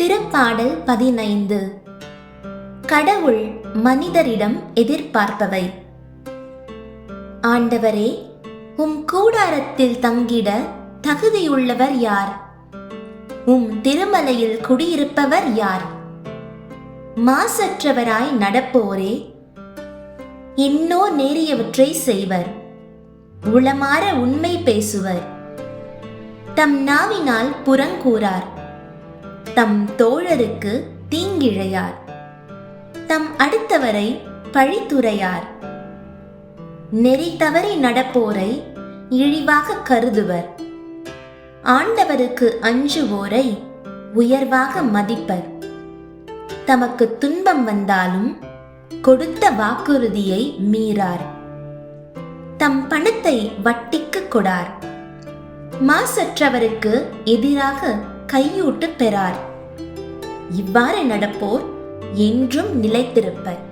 திருப்பாடல் பதினைந்து. கடவுள் மனிதரிடம் எதிர்பார்ப்பவை. ஆண்டவரே உம் கூடாரத்தில் தங்கிட தகுதியுள்ளவர் யார்? உம் திருமலையில் குடியிருப்பவர் யார்? மாசற்றவராய் நடப்போரே. இன்னோ நேரியவற்றை செய்வர். உளமாற உண்மை பேசுவர். தம் நாவினால் புறங்கூறார். தம் தோழருக்கு தீங்கிழையார். தம் அடுத்தவரை பழித்துரையார் நெறி தவறி நடப்போரை இழிவாக கருதுவர். ஆண்டவருக்கு அஞ்சுவோரை உயர்வாக மதிப்பர். தமக்கு துன்பம் வந்தாலும் கொடுத்த வாக்குறுதியை மீறார். தம் பணத்தை வட்டிக்கு கொடார். மாசற்றவருக்கு எதிராக கையூட்டு பெறார். இவ்வாறு நடப்போர் என்றும் நிலைத்திருப்பர்.